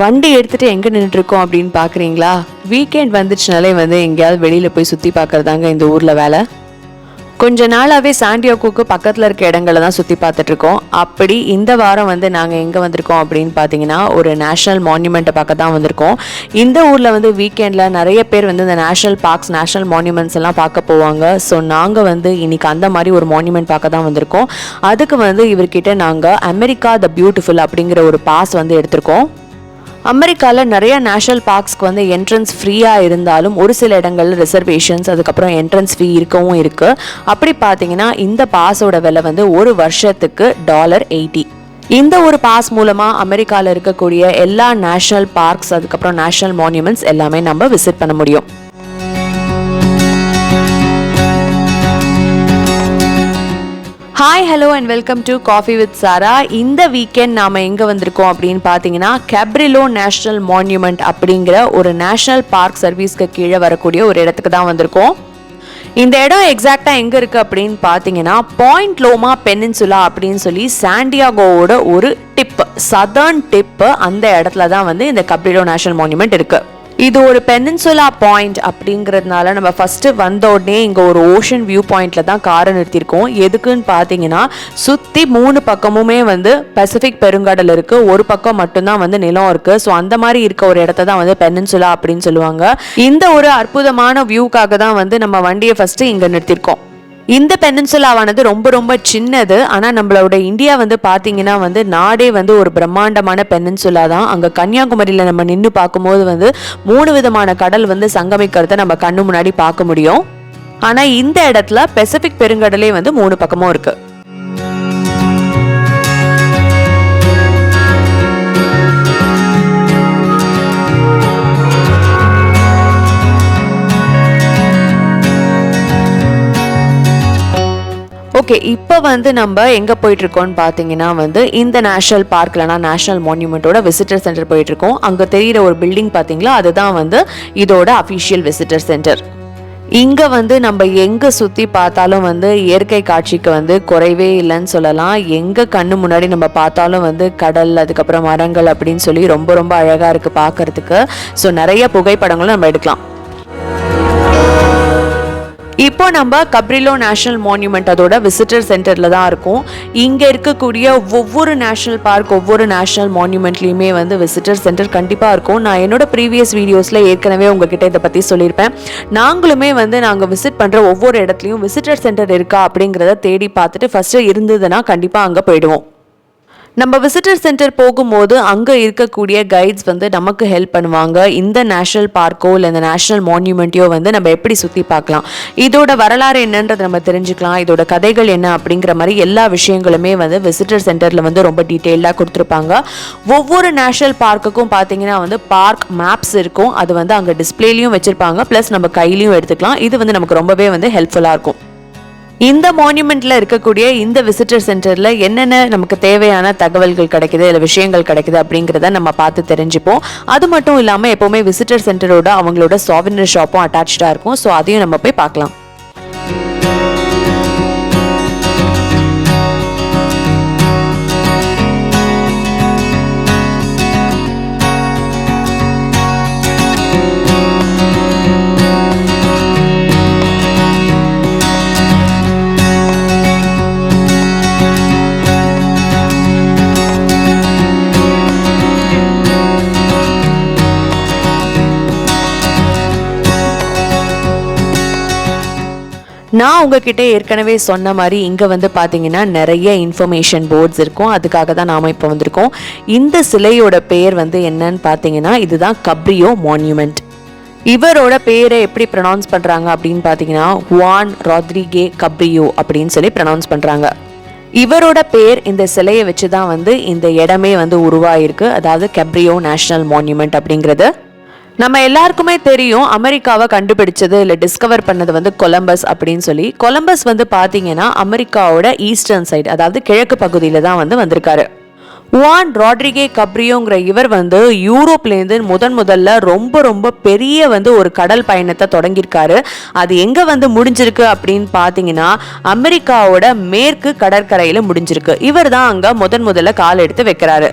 வண்டி எடுத்துட்டு எங்கே நின்றுட்டுருக்கோம் அப்படின்னு பார்க்குறீங்களா வீக்கெண்ட் வந்துச்சுனாலே வந்து எங்கேயாவது வெளியில் போய் சுற்றி பார்க்குறதாங்க இந்த ஊரில் வேலை. கொஞ்ச நாளாகவே சாண்டியோக்குக்கு பக்கத்தில் இருக்க இடங்களை தான் சுற்றி பார்த்துட்ருக்கோம் அப்படி இந்த வாரம் வந்து நாங்கள் எங்கே வந்திருக்கோம் அப்படின்னு பார்த்தீங்கன்னா ஒரு நேஷனல் மான்யூமெண்ட்டை பார்க்க தான் வந்திருக்கோம். இந்த ஊரில் வந்து வீக்கெண்டில் நிறைய பேர் வந்து இந்த நேஷனல் பார்க்ஸ் நேஷனல் மான்யூமெண்ட்ஸ் எல்லாம் பார்க்க போவாங்க. ஸோ நாங்கள் வந்து இன்னைக்கு அந்த மாதிரி ஒரு மான்யூமெண்ட் பார்க்க தான் வந்திருக்கோம். அதுக்கு வந்து இவர்கிட்ட நாங்கள் அமெரிக்கா த பியூட்டிஃபுல் அப்படிங்கிற ஒரு பாஸ் வந்து எடுத்திருக்கோம். அமெரிக்காவில் நிறைய நேஷனல் பார்க்ஸ்க்கு வந்து என்ட்ரன்ஸ் ஃப்ரீயாக இருந்தாலும் ஒரு சில இடங்களில் ரிசர்வேஷன்ஸ் அதுக்கப்புறம் என்ட்ரன்ஸ் ஃபீ இருக்கவும் இருக்குது அப்படி பார்த்தீங்கன்னா இந்த பாஸோட விலை வந்து ஒரு வருஷத்துக்கு டாலர் எயிட்டி இந்த ஒரு பாஸ் மூலமாக அமெரிக்காவில் இருக்கக்கூடிய எல்லா நேஷனல் பார்க்ஸ் அதுக்கப்புறம் நேஷனல் மான்யூமெண்ட்ஸ் எல்லாமே நம்ம விசிட் பண்ண முடியும். Hi hello and welcome to coffee with Sara இந்த வீக்கெண்ட் நாம் எங்கே வந்திருக்கோம் அப்படின்னு பார்த்தீங்கன்னா கேப்ரிலோ நேஷ்னல் மான்யூமெண்ட் அப்படிங்கிற ஒரு நேஷ்னல் பார்க் சர்வீஸ்க்கு கீழே வரக்கூடிய ஒரு இடத்துக்கு தான் வந்திருக்கோம். இந்த இடம் எக்ஸாக்டாக எங்கே இருக்குது அப்படின்னு பார்த்தீங்கன்னா பாயிண்ட் லோமா பெனின்சுலா அப்படின்னு சொல்லி சாண்டியாகோவோட ஒரு டிப் சதர்ன் டிப்பு அந்த இடத்துல தான் வந்து இந்த கப்ரிலோ நேஷனல் மான்யூமெண்ட் இருக்குது இது ஒரு பெனின்சுலா பாயிண்ட் அப்படிங்கிறதுனால நம்ம ஃபஸ்ட்டு வந்த உடனே இங்கே ஒரு ஓஷன் வியூ பாயிண்டில் தான் காரை நிறுத்தியிருக்கோம். எதுக்குன்னு பார்த்தீங்கன்னா சுற்றி மூணு பக்கமுமே வந்து பசிபிக் பெருங்கடல் இருக்குது ஒரு பக்கம் மட்டும்தான் வந்து நிலம் இருக்குது ஸோ அந்த மாதிரி இருக்க ஒரு இடத்த தான் வந்து பெனின்சுலா அப்படின்னு சொல்லுவாங்க. இந்த ஒரு அற்புதமான வியூக்காக தான் வந்து நம்ம வண்டியை ஃபஸ்ட்டு இங்கே நிறுத்தியிருக்கோம். இந்த பெனின்சுலாவானது ரொம்ப ரொம்ப சின்னது. ஆனால் நம்மளோட இந்தியா வந்து பார்த்தீங்கன்னா வந்து நாடே வந்து ஒரு பிரம்மாண்டமான பெனின்சுலா தான். அங்கே கன்னியாகுமரியில் நம்ம நின்று பார்க்கும்போது வந்து மூணு விதமான கடல் வந்து சங்கமிக்கிறத நம்ம கண்ணு முன்னாடி பார்க்க முடியும். ஆனால் இந்த இடத்துல பெசிபிக் பெருங்கடலே வந்து மூணு பக்கமும் இருக்குது ஓகே இப்போ வந்து நம்ம எங்கே போயிட்டுருக்கோம்னு பார்த்தீங்கன்னா வந்து இந்த நேஷனல் பார்க்லனா நேஷனல் மான்யூமெண்ட்டோட விசிட்டர் சென்டர் போயிட்டுருக்கோம். அங்கே தெரியிற ஒரு பில்டிங் பார்த்தீங்களா அதுதான் வந்து இதோட அஃபிஷியல் விசிட்டர் சென்டர் இங்கே வந்து நம்ம எங்கே சுற்றி பார்த்தாலும் வந்து இயற்கை காட்சிக்கு வந்து குறைவே இல்லைன்னு சொல்லலாம். எங்கே கண்ணு முன்னாடி நம்ம பார்த்தாலும் வந்து கடல் அதுக்கப்புறம் மரங்கள் அப்படின்னு சொல்லி ரொம்ப ரொம்ப அழகாக இருக்குது பார்க்கறதுக்கு ஸோ நிறைய புகைப்படங்களும் நம்ம எடுக்கலாம். இப்போ நம்ம கப்ரிலோ நேஷனல் மான்யூமெண்ட் அதோட விசிட்டர் சென்டரில் தான் இருக்கும். இங்கே இருக்கக்கூடிய ஒவ்வொரு நேஷனல் பார்க் ஒவ்வொரு நேஷனல் மான்யூமெண்ட்லேயுமே வந்து விசிட்டர் சென்டர் கண்டிப்பாக இருக்கும். நான் என்னோட ப்ரீவியஸ் வீடியோஸில் ஏற்கனவே உங்ககிட்ட இதை பற்றி சொல்லியிருப்பேன். நாங்களுமே வந்து நாங்கள் விசிட் பண்ணுற ஒவ்வொரு இடத்துலையும் விசிட்டர் சென்டர் இருக்கா அப்படிங்கிறத தேடி பார்த்துட்டு ஃபஸ்ட்டு இருந்ததுன்னா கண்டிப்பாக அங்கே போயிடுவோம். நம்ம விசிட்டர் சென்டர் போகும்போது அங்கே இருக்கக்கூடிய கைட்ஸ் வந்து நமக்கு ஹெல்ப் பண்ணுவாங்க. இந்த நேஷனல் பார்க்கோ இல்லை இந்த நேஷனல் மான்யூமெண்ட்டையோ வந்து நம்ம எப்படி சுற்றி பார்க்கலாம்? இதோட வரலாறு என்னன்றதை நம்ம தெரிஞ்சுக்கலாம். இதோட கதைகள் என்ன அப்படிங்கிற மாதிரி எல்லா விஷயங்களுமே வந்து விசிட்டர் சென்டரில் வந்து ரொம்ப டீட்டெயிலாக கொடுத்துருப்பாங்க. ஒவ்வொரு நேஷனல் பார்க்குக்கும் பார்த்தீங்கன்னா வந்து பார்க் மேப்ஸ் இருக்கும். அது வந்து அங்கே டிஸ்பிளேலையும் வச்சுருப்பாங்க. ப்ளஸ் நம்ம கையிலையும் எடுத்துக்கலாம். இது வந்து நமக்கு ரொம்பவே வந்து ஹெல்ப்ஃபுல்லாக இருக்கும். இந்த மான்யூமெண்ட்ல இருக்கக்கூடிய இந்த விசிட்டர் சென்டர்ல என்னென்ன நமக்கு தேவையான தகவல்கள் கிடைக்குது இல்லை விஷயங்கள் கிடைக்குது அப்படிங்கிறத நம்ம பார்த்து தெரிஞ்சுப்போம். அது மட்டும் இல்லாமல் எப்போவுமே விசிட்டர் சென்டரோட அவங்களோட சாவினர் ஷாப்பும் அட்டாச்சாக இருக்கும். ஸோ அதையும் நம்ம போய் பார்க்கலாம். நான் உங்ககிட்ட ஏற்கனவே சொன்ன மாதிரி இங்கே வந்து பார்த்தீங்கன்னா நிறைய இன்ஃபர்மேஷன் போர்ட்ஸ் இருக்கும். அதுக்காக தான் நாம் இப்போ வந்திருக்கோம். இந்த சிலையோட பேர் வந்து என்னன்னு பார்த்தீங்கன்னா இதுதான் கப்ரியோ மான்யூமெண்ட் இவரோட பேரை எப்படி ப்ரொனவுன்ஸ் பண்ணுறாங்க அப்படின்னு பார்த்தீங்கன்னா வான் ராத்ரிகே கப்ரியோ அப்படின்னு சொல்லி ப்ரொனவுன்ஸ் பண்ணுறாங்க இவரோட பேர் இந்த சிலையை வச்சு தான் வந்து இந்த இடமே வந்து உருவாயிருக்கு. அதாவது கப்ரியோ நேஷனல் மான்யூமெண்ட் அப்படிங்கிறது. நம்ம எல்லாருக்குமே தெரியும் அமெரிக்காவை கண்டுபிடிச்சது இல்லை டிஸ்கவர் பண்ணது வந்து கொலம்பஸ் அப்படின்னு சொல்லி. கொலம்பஸ் வந்து பார்த்தீங்கன்னா அமெரிக்காவோட ஈஸ்டர்ன் சைடு அதாவது கிழக்கு பகுதியில் தான் வந்து வந்திருக்காரு. வான் ராட்ரிகே கப்ரியோங்கிற இவர் வந்து யூரோப்லேருந்து முதன் முதல்ல ரொம்ப ரொம்ப பெரிய வந்து ஒரு கடல் பயணத்தை தொடங்கியிருக்காரு. அது எங்கே வந்து முடிஞ்சிருக்கு அப்படின்னு பார்த்தீங்கன்னா அமெரிக்காவோட மேற்கு கடற்கரையில் முடிஞ்சிருக்கு. இவர் தான் அங்கே முதன் முதல்ல கால் எடுத்து வைக்கிறாரு.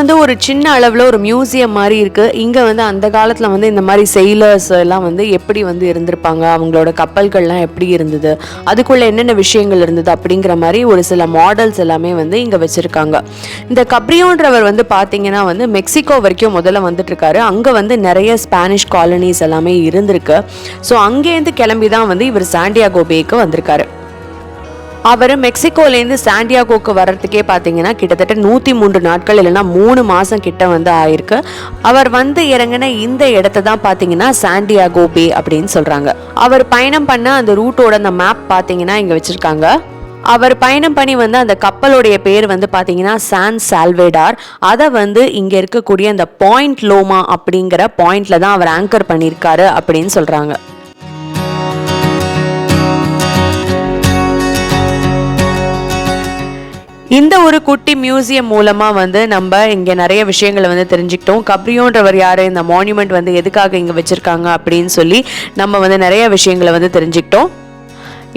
வந்து ஒரு சின்ன அளவில் ஒரு மியூசியம் மாதிரி இருக்குது இங்கே வந்து அந்த காலத்தில் வந்து இந்த மாதிரி செயிலர்ஸ் எல்லாம் வந்து எப்படி வந்து இருந்திருப்பாங்க? அவங்களோட கப்பல்கள்லாம் எப்படி இருந்தது? அதுக்குள்ளே என்னென்ன விஷயங்கள் இருந்தது? அப்படிங்கிற மாதிரி ஒரு சில மாடல்ஸ் எல்லாமே வந்து இங்கே வச்சுருக்காங்க. இந்த கப்ரியோன்றவர் வந்து பார்த்தீங்கன்னா வந்து மெக்சிகோ வரைக்கும் முதல்ல வந்துட்டுருக்காரு. அங்கே வந்து நிறைய ஸ்பானிஷ் காலனிஸ் எல்லாமே இருந்திருக்கு. ஸோ அங்கேருந்து கிளம்பி தான் வந்து இவர் சாண்டியாகோ பேக்கு வந்திருக்காரு. அவர் மெக்சிகோலேருந்து சாண்டியாகோக்கு வர்றதுக்கே பார்த்தீங்கன்னா கிட்டத்தட்ட நூற்றி மூன்று நாட்கள் இல்லைன்னா மூணு மாதம் கிட்ட வந்து ஆயிருக்கு. அவர் வந்து இறங்கின இந்த இடத்த தான் பார்த்தீங்கன்னா சாண்டியாகோ பே அப்படின்னு சொல்கிறாங்க அவர் பயணம் பண்ண அந்த ரூட்டோட அந்த மேப் பார்த்தீங்கன்னா இங்கே வச்சுருக்காங்க. அவர் பயணம் பண்ணி வந்து அந்த கப்பலுடைய பேர் வந்து பார்த்தீங்கன்னா சான் சால்வேடார். அதை வந்து இங்கே இருக்கக்கூடிய அந்த பாயிண்ட் லோமா அப்படிங்கிற பாயிண்டில் தான் அவர் ஆங்கர் பண்ணியிருக்காரு அப்படின்னு சொல்கிறாங்க இந்த ஒரு குட்டி மியூசியம் மூலமாக வந்து நம்ம இங்கே நிறைய விஷயங்களை வந்து தெரிஞ்சுக்கிட்டோம். கப்ரியோன்றவர் யார்? இந்த மான்யூமெண்ட் வந்து எதுக்காக இங்கே வச்சுருக்காங்க அப்படின்னு சொல்லி நம்ம வந்து நிறைய விஷயங்களை வந்து தெரிஞ்சுக்கிட்டோம்.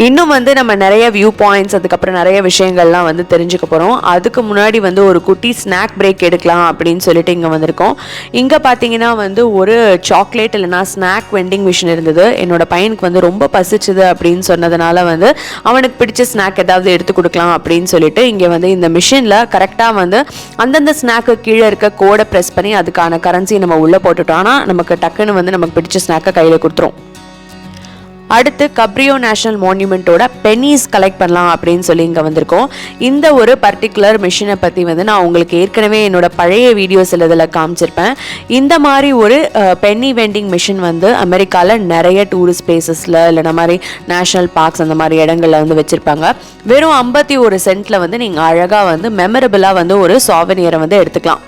இன்னும் வந்து நம்ம நிறைய வியூ பாயிண்ட்ஸ் அதுக்கப்புறம் நிறைய விஷயங்கள்லாம் வந்து தெரிஞ்சுக்க போகிறோம் அதுக்கு முன்னாடி வந்து ஒரு குட்டி ஸ்நாக் பிரேக் எடுக்கலாம் அப்படின்னு சொல்லிட்டு இங்கே வந்திருக்கோம். இங்கே பார்த்தீங்கன்னா வந்து ஒரு சாக்லேட் இல்லைனா ஸ்நாக் வெண்டிங் மிஷின் இருந்தது. என்னோட பையனுக்கு வந்து ரொம்ப பசிச்சுது அப்படின்னு சொன்னதுனால வந்து அவனுக்கு பிடிச்ச ஸ்நாக் ஏதாவது எடுத்து கொடுக்கலாம் அப்படின்னு சொல்லிட்டு இங்கே வந்து இந்த மிஷினில் கரெக்டாக வந்து அந்தந்த ஸ்நாக்கு கீழே இருக்க கோடை ப்ரெஸ் பண்ணி அதுக்கான கரன்சி நம்ம உள்ளே போட்டுட்டோம்னா நமக்கு டக்குன்னு வந்து நமக்கு பிடிச்ச ஸ்நாக்கை கையில் கொடுத்துரும். அடுத்து கப்ரியோ நேஷனல் மான்யூமெண்ட்டோட பெனிஸ் கலெக்ட் பண்ணலாம் அப்படின்னு சொல்லி இங்கே வந்திருக்கோம். இந்த ஒரு பர்டிகுலர் மிஷினை பற்றி வந்து நான் உங்களுக்கு ஏற்கனவே என்னோட பழைய வீடியோஸ் இதில் காமிச்சிருப்பேன். இந்த மாதிரி ஒரு பென்னி வெண்டிங் மிஷின் வந்து அமெரிக்காவில் நிறைய டூரிஸ்ட் பிளேசஸில் இல்லைனா மாதிரி நேஷனல் பார்க்ஸ் அந்த மாதிரி இடங்களில் வந்து வச்சுருப்பாங்க. வெறும் ஐம்பத்தி ஒரு சென்ட்டில் வந்து நீங்கள் அழகாக வந்து மெமரபிளாக வந்து ஒரு சாவனியரை வந்து எடுத்துக்கலாம்.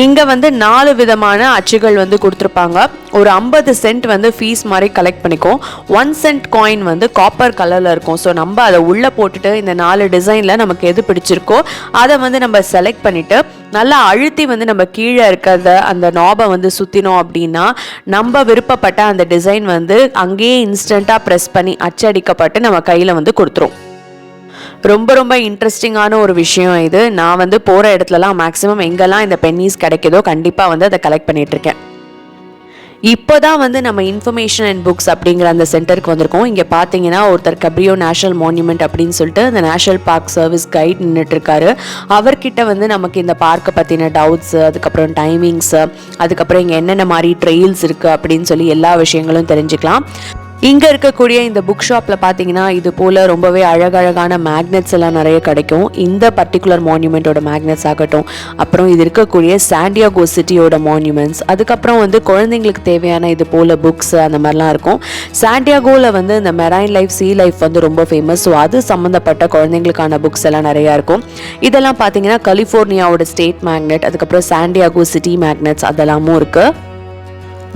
இங்கே வந்து நாலு விதமான அச்சுகள் வந்து கொடுத்துருப்பாங்க. ஒரு ஐம்பது சென்ட் வந்து ஃபீஸ் மாதிரி கலெக்ட் பண்ணிக்கும். ஒன் சென்ட் காயின் வந்து காப்பர் கலரில் இருக்கும். ஸோ நம்ம அதை உள்ளே போட்டுட்டு இந்த நாலு டிசைனில் நமக்கு எது பிடிச்சிருக்கோ அதை வந்து நம்ம செலக்ட் பண்ணிவிட்டு நல்லா அழுத்தி வந்து நம்ம கீழே இருக்கிறத அந்த நாபை வந்து சுற்றினோம் அப்படின்னா நம்ம விருப்பப்பட்ட அந்த டிசைன் வந்து அங்கேயே இன்ஸ்டண்ட்டாக ப்ரெஸ் பண்ணி அச்சடிக்கப்பட்டு நம்ம கையில் வந்து கொடுத்துரும். ரொம்ப ரொம்ப இன்ட்ரெஸ்டிங்கான ஒரு விஷயம் இது. நான் வந்து போகிற இடத்துலலாம் மேக்ஸிமம் எங்கெல்லாம் இந்த பென்னிஸ் கிடைக்குதோ கண்டிப்பாக வந்து அதை கலெக்ட் பண்ணிகிட்ருக்கேன் இப்போ தான் வந்து நம்ம இன்ஃபர்மேஷன் அண்ட் புக்ஸ் அப்படிங்கிற அந்த சென்டருக்கு வந்திருக்கோம். இங்கே பார்த்தீங்கன்னா ஒருத்தர் கப்ரியோ நேஷனல் மான்யூமெண்ட் அப்படின்னு சொல்லிட்டு அந்த நேஷனல் பார்க் சர்வீஸ் கைட் நின்றுட்டுருக்காரு அவர்கிட்ட வந்து நமக்கு இந்த பார்க்கை பற்றின டவுட்ஸு அதுக்கப்புறம் டைமிங்ஸு அதுக்கப்புறம் இங்கே என்னென்ன மாதிரி ட்ரெயில்ஸ் இருக்குது அப்படின்னு சொல்லி எல்லா விஷயங்களும் தெரிஞ்சுக்கலாம். இங்கே இருக்கக்கூடிய இந்த புக் ஷாப்பில் பார்த்தீங்கன்னா இது போல் ரொம்பவே அழகழகான மேக்னெட்ஸ் எல்லாம் நிறைய கிடைக்கும். இந்த பர்டிகுலர் மான்யூமெண்ட்டோட மேக்னெட்ஸ் ஆகட்டும். அப்புறம் இது இருக்கக்கூடிய சாண்டியாகோ சிட்டியோட மான்யூமெண்ட்ஸ் அதுக்கப்புறம் வந்து குழந்தைங்களுக்கு தேவையான இது போல் புக்ஸ் அந்த மாதிரிலாம் இருக்கும். சாண்டியாகோவில் வந்து இந்த மெரைன் லைஃப் சீ லைஃப் வந்து ரொம்ப ஃபேமஸ் ஸோ அது சம்மந்தப்பட்ட குழந்தைங்களுக்கான புக்ஸ் எல்லாம் நிறையா இருக்கும். இதெல்லாம் பார்த்தீங்கன்னா கலிஃபோர்னியாவோட ஸ்டேட் மேக்னெட் அதுக்கப்புறம் சாண்டியாகோ சிட்டி மேக்னெட்ஸ் அதெல்லாமும் இருக்குது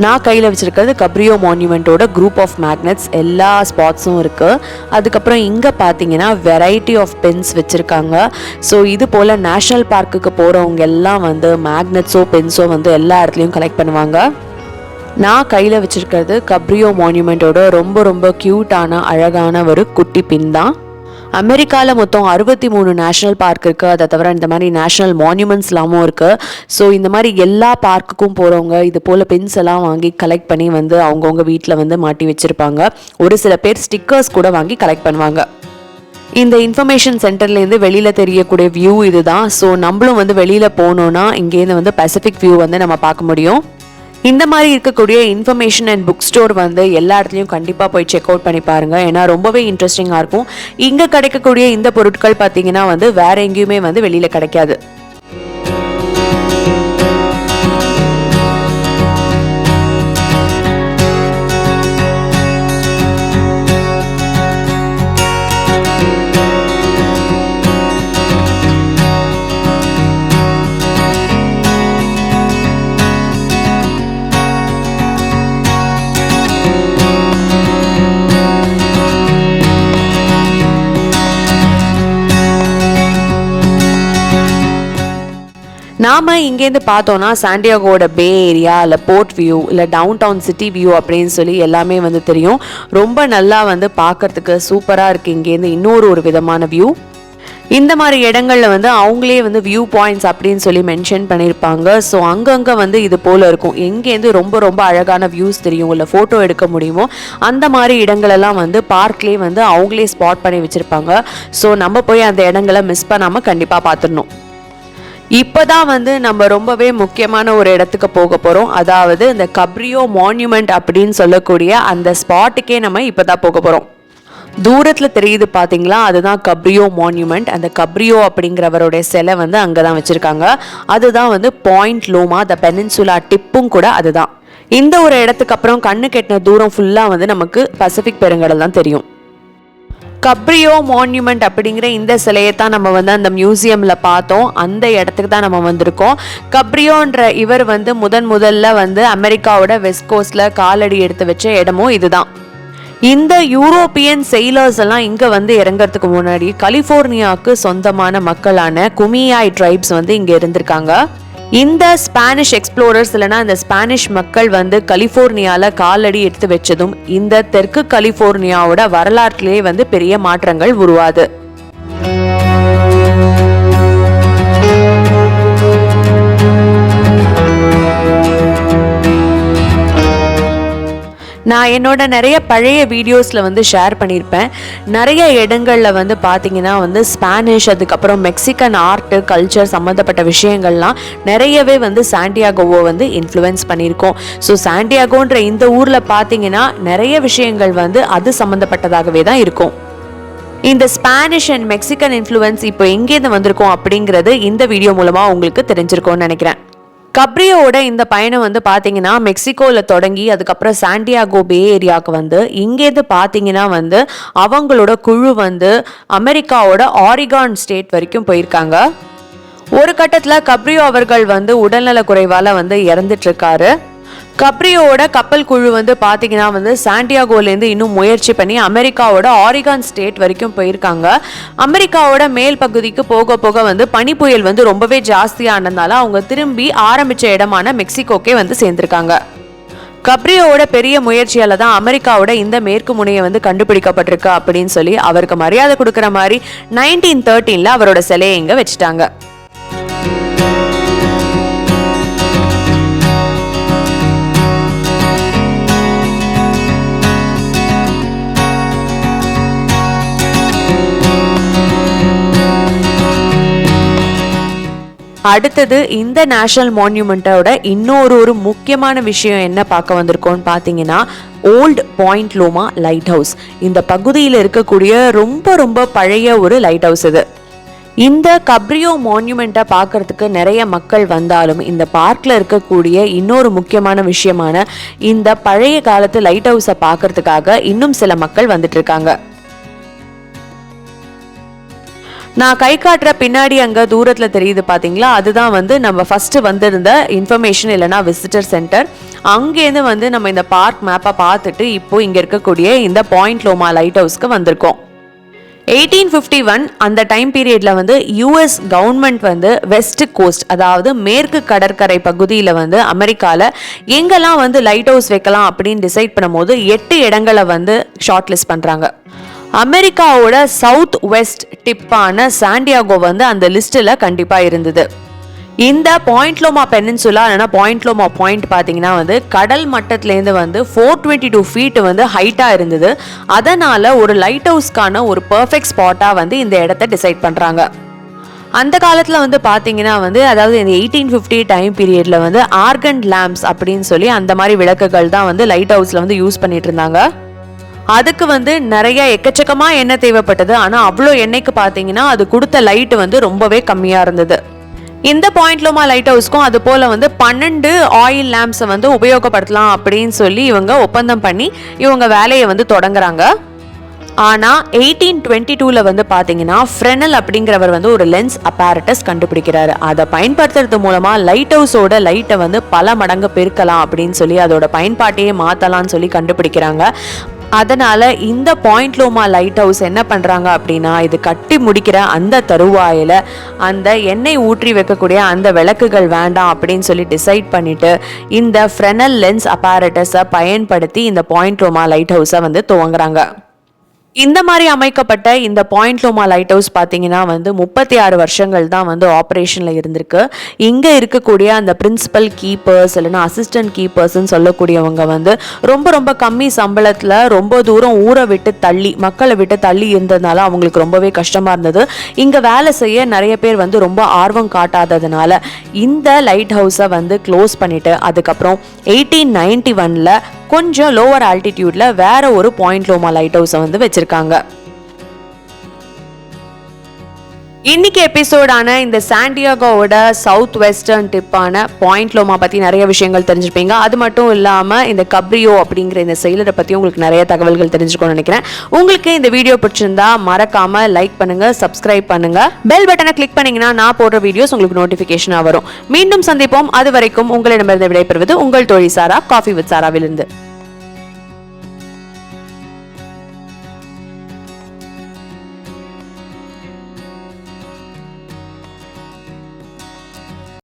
நான் கையில் வச்சுருக்கிறது கப்ரியோ மான்யூமெண்ட்டோட குரூப் ஆஃப் மேக்னெட்ஸ் எல்லா ஸ்பாட்ஸும் இருக்குது அதுக்கப்புறம் இங்கே பார்த்தீங்கன்னா வெரைட்டி ஆஃப் பென்ஸ் வச்சுருக்காங்க. ஸோ இது போல் நேஷ்னல் பார்க்குக்கு போகிறவங்க எல்லாம் வந்து மேக்னெட்ஸோ பென்ஸோ வந்து எல்லா இடத்துலையும் கலெக்ட் பண்ணுவாங்க. நான் கையில் வச்சுருக்கிறது கப்ரியோ மான்யூமெண்ட்டோட ரொம்ப ரொம்ப க்யூட்டான அழகான ஒரு குட்டி பின் தான். அமெரிக்காவில் மொத்தம் அறுபத்தி மூணு நேஷ்னல் பார்க் இருக்குது அதை தவிர இந்த மாதிரி நேஷ்னல் மான்யூமெண்ட்ஸ்லாமும் இருக்குது ஸோ இந்த மாதிரி எல்லா பார்க்குக்கும் போகிறவங்க இது போல் பென்ஸ் எல்லாம் வாங்கி கலெக்ட் பண்ணி வந்து அவங்கவுங்க வீட்டில் வந்து மாட்டி வச்சுருப்பாங்க. ஒரு சில பேர் ஸ்டிக்கர்ஸ் கூட வாங்கி கலெக்ட் பண்ணுவாங்க. இந்த இன்ஃபர்மேஷன் சென்டர்லேருந்து வெளியில் தெரியக்கூடிய வியூ இதுதான். ஸோ நம்மளும் வந்து வெளியில் போனோன்னா இங்கேருந்து வந்து பசிபிக் வியூ வந்து நம்ம பார்க்க முடியும். இந்த மாதிரி இருக்கக்கூடிய இன்ஃபர்மேஷன் அண்ட் புக் ஸ்டோர் வந்து எல்லா இடத்துலையும் கண்டிப்பாக போய் செக் அவுட் பண்ணி பாருங்கள் ஏன்னா ரொம்பவே இன்ட்ரெஸ்டிங்காக இருக்கும். இங்கே கிடைக்கக்கூடிய இந்த பொருட்கள் பார்த்தீங்கன்னா வந்து வேற எங்கேயுமே வந்து வெளியில் கிடைக்காது. நாம் இங்கேருந்து பார்த்தோன்னா சாண்டியாகோட பே ஏரியா இல்லை போர்ட் வியூ இல்லை டவுன் டவுன் சிட்டி வியூ அப்படின்னு சொல்லி எல்லாமே வந்து தெரியும். ரொம்ப நல்லா வந்து பார்க்கறதுக்கு சூப்பராக இருக்குது இங்கேருந்து இன்னொரு ஒரு விதமான வியூ இந்த மாதிரி இடங்களில் வந்து அவங்களே வந்து வியூ பாயிண்ட்ஸ் அப்படின்னு சொல்லி மென்ஷன் பண்ணியிருப்பாங்க. ஸோ அங்கங்கே வந்து இது போல் இருக்கும். எங்கேருந்து ரொம்ப ரொம்ப அழகான வியூஸ் தெரியும். இல்லை ஃபோட்டோ எடுக்க முடியுமோ அந்த மாதிரி இடங்களெல்லாம் வந்து பார்க்லேயே வந்து அவங்களே ஸ்பாட் பண்ணி வச்சுருப்பாங்க. ஸோ நம்ம போய் அந்த இடங்களை மிஸ் பண்ணாமல் கண்டிப்பாக பார்த்துடணும். இப்போதான் வந்து நம்ம ரொம்பவே முக்கியமான ஒரு இடத்துக்கு போக போகிறோம் அதாவது இந்த கப்ரியோ மான்யூமெண்ட் அப்படின்னு சொல்லக்கூடிய அந்த ஸ்பாட்டுக்கே நம்ம இப்போ தான் போக போகிறோம் தூரத்தில் தெரியுது பார்த்தீங்களா அதுதான் கப்ரியோ மான்யூமெண்ட் அந்த கப்ரியோ அப்படிங்கிறவருடைய சிலை வந்து அங்கே தான் வச்சுருக்காங்க. அதுதான் வந்து பாயிண்ட் லோமா த பெனின்சுலா டிப்பும் கூட அதுதான். இந்த ஒரு இடத்துக்கு அப்புறம் கண்ணு கெட்டின தூரம் ஃபுல்லாக வந்து நமக்கு பசிபிக் பெருங்கடல் தான் தெரியும். கப்ரியோ மான்யூமெண்ட் அப்படிங்கிற இந்த சிலையை தான் நம்ம வந்து அந்த மியூசியமில் பார்த்தோம். அந்த இடத்துக்கு தான் நம்ம வந்திருக்கோம். கப்ரியோன்ற இவர் வந்து முதன் முதல்ல வந்து அமெரிக்காவோட வெஸ்ட் கோஸ்டில் காலடி எடுத்து வச்ச இடமும் இதுதான். இந்த யூரோப்பியன் செயிலர்ஸ் எல்லாம் இங்கே வந்து இறங்கிறதுக்கு முன்னாடி கலிஃபோர்னியாவுக்கு சொந்தமான மக்களான குமியாய் ட்ரைப்ஸ் வந்து இங்கே இருந்திருக்காங்க. இந்த ஸ்பானிஷ் எக்ஸ்ப்ளோரர்ஸ் இல்லைனா இந்த ஸ்பானிஷ் மக்கள் வந்து கலிஃபோர்னியாவில் காலடி எடுத்து வச்சதும் இந்த தெற்கு கலிஃபோர்னியாவோட வரலாற்றிலேயே வந்து பெரிய மாற்றங்கள் உருவாது. நான் என்னோட நிறைய பழைய வீடியோஸில் வந்து ஷேர் பண்ணியிருப்பேன் நிறைய இடங்களில் வந்து பார்த்தீங்கன்னா வந்து ஸ்பானிஷ் அதுக்கப்புறம் மெக்சிகன் ஆர்ட்டு கல்ச்சர் சம்மந்தப்பட்ட விஷயங்கள்லாம் நிறையவே வந்து சாண்டியாகோவை வந்து இன்ஃப்ளூயன்ஸ் பண்ணியிருக்கோம். ஸோ சாண்டியாகோன்ற இந்த ஊரில் பார்த்தீங்கன்னா நிறைய விஷயங்கள் வந்து அது சம்மந்தப்பட்டதாகவே தான் இருக்கும். இந்த ஸ்பானிஷ் அண்ட் மெக்சிகன் இன்ஃப்ளூயன்ஸ் இப்போ எங்கேருந்து வந்திருக்கோம் அப்படிங்கிறது இந்த வீடியோ மூலமாக உங்களுக்கு தெரிஞ்சிருக்கோன்னு நினைக்கிறேன். கப்ரியோட இந்த பயணம் வந்து பார்த்தீங்கன்னா மெக்சிகோவில் தொடங்கி அதுக்கப்புறம் சாண்டியாகோ பே ஏரியாவுக்கு வந்து இங்கேருந்து பார்த்தீங்கன்னா வந்து அவங்களோட குழு வந்து அமெரிக்காவோட ஆரிகான் ஸ்டேட் வரைக்கும் போயிருக்காங்க. ஒரு கட்டத்தில் கப்ரியோ அவர்கள் வந்து உடல்நல குறைவால் வந்து இறந்துட்டு இருக்காரு. கப்ரியோட கப்பல் குழு வந்து பார்த்தீங்கன்னா வந்து சாண்டியாகோலேருந்து இன்னும் முயற்சி பண்ணி அமெரிக்காவோட ஆரிகான் ஸ்டேட் வரைக்கும் போயிருக்காங்க. அமெரிக்காவோட மேல் பகுதிக்கு போக போக வந்து பனிப்புயல் வந்து ரொம்பவே ஜாஸ்தியானதுனால அவங்க திரும்பி ஆரம்பித்த இடமான மெக்சிகோக்கே வந்து சேர்ந்துருக்காங்க. கப்ரியோட பெரிய முயற்சியால தான் அமெரிக்காவோட இந்த மேற்கு முனையை வந்து கண்டுபிடிக்கப்பட்டிருக்கு அப்படின்னு சொல்லி அவருக்கு மரியாதை கொடுக்குற மாதிரி நைன்டீன் தேர்ட்டீனில் அவரோட சிலையை இங்கே வச்சுட்டாங்க. அடுத்தது இந்த நேஷனல் மான்யூமெண்ட்டோட இன்னொரு ஒரு முக்கியமான விஷயம் என்ன பார்க்க வந்திருக்கோம்னு பார்த்தீங்கன்னா old point Loma lighthouse. இந்த பகுதியில் இருக்கக்கூடிய ரொம்ப ரொம்ப பழைய ஒரு லைட் ஹவுஸ் இது. இந்த கப்ரியோ மான்யூமெண்ட்டை பார்க்கறதுக்கு நிறைய மக்கள் வந்தாலும் இந்த பார்க்கில் இருக்கக்கூடிய இன்னொரு முக்கியமான விஷயமான இந்த பழைய காலத்து லைட் ஹவுஸை பார்க்கறதுக்காக இன்னும் சில மக்கள் வந்துட்டு இருக்காங்க. நான் கை காட்டுற பின்னாடி அங்கே தூரத்தில் தெரியுது பார்த்தீங்களா அதுதான் வந்து நம்ம ஃபஸ்ட்டு வந்திருந்த இன்ஃபர்மேஷன் இல்லைனா விசிட்டர் சென்டர் அங்கேருந்து வந்து நம்ம இந்த பார்க் மேப்பை பார்த்துட்டு இப்போ இங்கே இருக்கக்கூடிய இந்த பாயிண்ட் லோமா லைட் ஹவுஸ்க்கு வந்திருக்கோம். எயிட்டீன் ஃபிஃப்டி ஒன் அந்த டைம் பீரியடில் வந்து யூஎஸ் கவர்மெண்ட் வந்து வெஸ்ட் கோஸ்ட் அதாவது மேற்கு கடற்கரை பகுதியில் வந்து அமெரிக்காவில் எங்கெல்லாம் வந்து லைட் ஹவுஸ் வைக்கலாம் அப்படின்னு டிசைட் பண்ணும்போது எட்டு இடங்களை வந்து ஷார்ட் லிஸ்ட் பண்ணுறாங்க அமெரிக்காவோட சவுத் வெஸ்ட் டிப்பான சாண்டியாகோ வந்து அந்த லிஸ்ட்டில் கண்டிப்பாக இருந்தது. இந்த பாயிண்ட்லோமா பெனின்சுலா இல்லைனா பாயிண்ட்லோமா பாயிண்ட் பார்த்தீங்கன்னா வந்து கடல் மட்டத்துலேருந்து வந்து ஃபோர் டுவெண்ட்டி டூ ஃபீட் வந்து ஹைட்டாக இருந்தது. அதனால் ஒரு லைட் ஹவுஸ்க்கான ஒரு பர்ஃபெக்ட் ஸ்பாட்டாக வந்து இந்த இடத்த டிசைட் பண்ணுறாங்க அந்த காலத்தில் வந்து பார்த்தீங்கன்னா வந்து அதாவது இந்த எயிட்டீன் ஃபிஃப்டி டைம் பீரியடில் வந்து ஆர்கன் லேம்ப்ஸ் அப்படின்னு சொல்லி அந்த மாதிரி விளக்குகள் தான் வந்து லைட் ஹவுஸில் வந்து யூஸ் பண்ணிட்டு இருந்தாங்க. அதுக்கு வந்து நிறைய எக்கச்சக்கமாக எண்ணெய் தேவைப்பட்டது. ஆனால் அவ்வளோ எண்ணெய்க்கு பார்த்தீங்கன்னா அது கொடுத்த லைட்டு வந்து ரொம்பவே கம்மியாக இருந்தது. இந்த பாயிண்ட்லோமா லைட் ஹவுஸ்க்கும் அது போல் வந்து பன்னெண்டு ஆயில் லேம்ப்ஸை வந்து உபயோகப்படுத்தலாம் அப்படின்னு சொல்லி இவங்க ஒப்பந்தம் பண்ணி இவங்க வேலையை வந்து தொடங்குறாங்க. ஆனால் எயிட்டீன் டுவெண்ட்டி டூவில் வந்து பார்த்தீங்கன்னா ஃப்ரெனல் அப்படிங்கிறவர் வந்து ஒரு லென்ஸ் அப்பாரட்டஸ் கண்டுபிடிக்கிறாரு. அதை பயன்படுத்துறது மூலமாக லைட் ஹவுஸோட லைட்டை வந்து பல மடங்கு பெருக்கலாம் அப்படின்னு சொல்லி அதோட பயன்பாட்டையே மாற்றலாம்னு சொல்லி கண்டுபிடிக்கிறாங்க. அதனால் இந்த பாயிண்ட் லோமா லைட் ஹவுஸ் என்ன பண்ணுறாங்க அப்படின்னா இது கட்டி முடிக்கிற அந்த தருவாயில் அந்த எண்ணெய் ஊற்றி வைக்கக்கூடிய அந்த விளக்குகள் வேண்டாம் அப்படின்னு சொல்லி டிசைட் பண்ணிவிட்டு இந்த ஃப்ரெனல் லென்ஸ் அப்பாரட்டஸை பயன்படுத்தி இந்த பாயிண்ட் லோமா லைட் ஹவுஸை வந்து துவங்குறாங்க. இந்த மாதிரி அமைக்கப்பட்ட இந்த பாயிண்ட் லோமா லைட் ஹவுஸ் பார்த்தீங்கன்னா வந்து முப்பத்தி ஆறு வருஷங்கள் தான் வந்து ஆப்ரேஷனில் இருந்திருக்கு. இங்கே இருக்கக்கூடிய அந்த பிரின்சிபல் கீப்பர்ஸ் இல்லைன்னா அசிஸ்டன்ட் கீப்பர்ஸ்ன்னு சொல்லக்கூடியவங்க வந்து ரொம்ப ரொம்ப கம்மி சம்பளத்தில் ரொம்ப தூரம் ஊரை விட்டு தள்ளி மக்களை விட்டு தள்ளி இருந்ததுனால அவங்களுக்கு ரொம்பவே கஷ்டமாக இருந்தது. இங்கே வேலை செய்ய நிறைய பேர் வந்து ரொம்ப ஆர்வம் காட்டாததுனால இந்த லைட் ஹவுஸை வந்து க்ளோஸ் பண்ணிவிட்டு அதுக்கப்புறம் எயிட்டீன் நைன்டி ஒனில் கொஞ்சம் லோவர் ஆல்டிடியூட்ல வேற ஒரு பாயிண்ட் லோமா லைட் ஹவுஸை வந்து வச்சிருக்காங்க. இன்னைக்கு எபிசோடான இந்த சாண்டியாகோவோட சவுத் வெஸ்டர்ன் டிப்பான பாயிண்ட் லோமா பற்றி நிறைய விஷயங்கள் தெரிஞ்சிருப்பீங்க. அது மட்டும் இல்லாமல் இந்த கப்ரியோ அப்படிங்கிற இந்த செயலரை பற்றி உங்களுக்கு நிறைய தகவல்கள் தெரிஞ்சுக்கணும்னு நினைக்கிறேன். உங்களுக்கு இந்த வீடியோ பிடிச்சிருந்தா மறக்காம லைக் பண்ணுங்க சப்ஸ்கிரைப் பண்ணுங்க. பெல் பட்டனை கிளிக் பண்ணீங்கன்னா நான் போடுற வீடியோஸ் உங்களுக்கு நோட்டிஃபிகேஷனாக வரும். மீண்டும் சந்திப்போம். அது வரைக்கும் உங்களிடமிருந்து விடைபெறுவது உங்கள் தோழி சாரா காஃபி வித் சாராவிலிருந்து.